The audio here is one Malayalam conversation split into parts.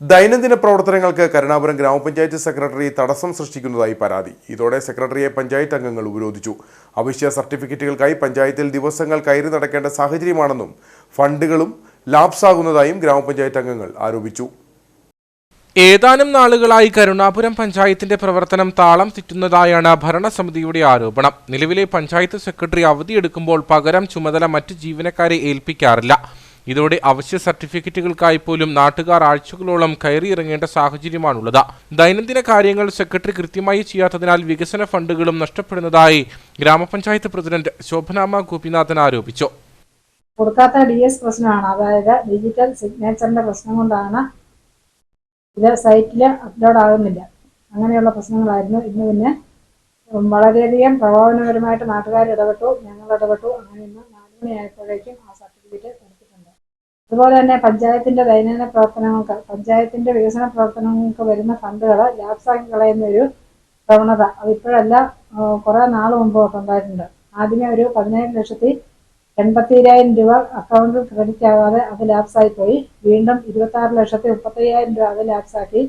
ദൈനംദിന പ്രവർത്തനങ്ങൾക്ക് കരുണാപുരം ഗ്രാമപഞ്ചായത്ത് സെക്രട്ടറി തടസ്സം സൃഷ്ടിക്കുന്നതായി പരാതി. ഇതോടെ സെക്രട്ടറിയെ പഞ്ചായത്ത് അംഗങ്ങൾ ഉപരോധിച്ചു. അവശ്യ സർട്ടിഫിക്കറ്റുകൾക്കായി പഞ്ചായത്തിൽ ദിവസങ്ങൾ കയറി നടക്കേണ്ട സാഹചര്യമാണെന്നും ഫണ്ടുകളും ലാപ്സാകുന്നതായും ഗ്രാമപഞ്ചായത്ത് അംഗങ്ങൾ ആരോപിച്ചു. ഏതാനും നാളുകളായി കരുണാപുരം പഞ്ചായത്തിന്റെ പ്രവർത്തനം താളം തെറ്റുന്നതായാണ് ഭരണസമിതിയുടെ ആരോപണം. നിലവിലെ പഞ്ചായത്ത് സെക്രട്ടറി അവധിയെടുക്കുമ്പോൾ പകരം ചുമതല മറ്റ് ജീവനക്കാരെ ഏൽപ്പിക്കാറില്ല. ഇതോടെ അവശ്യ സർട്ടിഫിക്കറ്റുകൾക്കായി പോലും നാട്ടുകാർ ആഴ്ചകളോളം കയറിയിറങ്ങേണ്ട സാഹചര്യമാണുള്ളത്. ദൈനംദിന കാര്യങ്ങൾ സെക്രട്ടറി കൃത്യമായി ചെയ്യാത്തതിനാൽ വികസന ഫണ്ടുകളും നഷ്ടപ്പെടുന്നതായി ഗ്രാമപഞ്ചായത്ത് പ്രസിഡന്റ് ശോഭനാമ ഗോപിനാഥൻ ആരോപിച്ചു. കൊടുക്കാത്ത ഡി എസ് പ്രശ്നമാണ്. അതായത് ഡിജിറ്റൽ സിഗ്നേച്ചറിന്റെ പ്രശ്നം കൊണ്ടാണ് ഇത് സൈറ്റിൽ അപ്ലോഡ് ആകുന്നില്ല. അങ്ങനെയുള്ള പ്രശ്നങ്ങളായിരുന്നു. ഇന്ന് പിന്നെ വളരെയധികം പ്രകോപനപരമായിട്ട് നാട്ടുകാർ ഇടപെട്ടു ഞങ്ങൾ ഇടപെട്ടു. അങ്ങനെ ഇന്ന് നാല് മണിയായപ്പോഴേക്കും അതുപോലെ തന്നെ പഞ്ചായത്തിന്റെ ദൈനംദിന പ്രവർത്തനങ്ങൾക്ക് പഞ്ചായത്തിന്റെ വികസന പ്രവർത്തനങ്ങൾക്ക് വരുന്ന ഫണ്ടുകൾ ലാപ്സാക്കി കളയുന്ന ഒരു പ്രവണത അതിപ്പോഴല്ല കുറെ നാൾ മുമ്പ് ഉണ്ടായിട്ടുണ്ട്. ആദ്യമേ ഒരു പതിനേഴ് ലക്ഷത്തി എൺപത്തിരായിരം രൂപ അക്കൗണ്ടിൽ ക്രെഡിറ്റ് ആവാതെ അത് ലാപ്സായി പോയി. വീണ്ടും ഇരുപത്തി ആറ് ലക്ഷത്തി മുപ്പത്തയ്യായിരം രൂപ അത് ലാപ്സാക്കി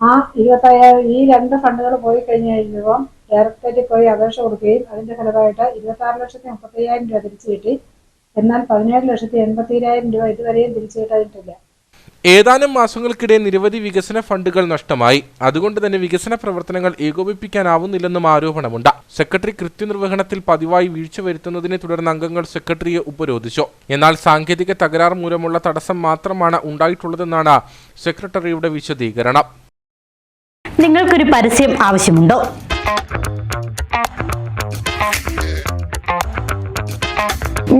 ആ ഇരുപത്തയ്യായിരം ഈ രണ്ട് ഫണ്ടുകൾ പോയി കഴിഞ്ഞ് കഴിയുമ്പോൾ ഡയറക്ടറേറ്റിൽ പോയി അപേക്ഷ കൊടുക്കുകയും അതിന്റെ ഫലമായിട്ട് ഇരുപത്തി ആറ് ലക്ഷത്തി മുപ്പത്തയ്യായിരം രൂപ തിരിച്ചു കിട്ടി. എന്നാൽ പതിനേഴ് ലക്ഷത്തി എൺപത്തിരായിരം രൂപ ഇതുവരെയും തിരിച്ചു കിട്ടാനിട്ടില്ല ഏതാനും മാസങ്ങൾക്കിടെ നിരവധി വികസന ഫണ്ടുകൾ നഷ്ടമായി. അതുകൊണ്ട് തന്നെ വികസന പ്രവർത്തനങ്ങൾ ഏകോപിപ്പിക്കാനാവുന്നില്ലെന്നും ആരോപണമുണ്ട്. സെക്രട്ടറി കൃത്യനിർവഹണത്തിൽ പതിവായി വീഴ്ച വരുത്തുന്നതിനെ തുടർന്ന് അംഗങ്ങൾ സെക്രട്ടറിയെ ഉപരോധിച്ചു. എന്നാൽ സാങ്കേതിക തകരാർ മൂലമുള്ള തടസ്സം മാത്രമാണ് ഉണ്ടായിട്ടുള്ളതെന്നാണ് സെക്രട്ടറിയുടെ വിശദീകരണം. നിങ്ങൾക്കൊരു പരസ്യം ആവശ്യമുണ്ടോ?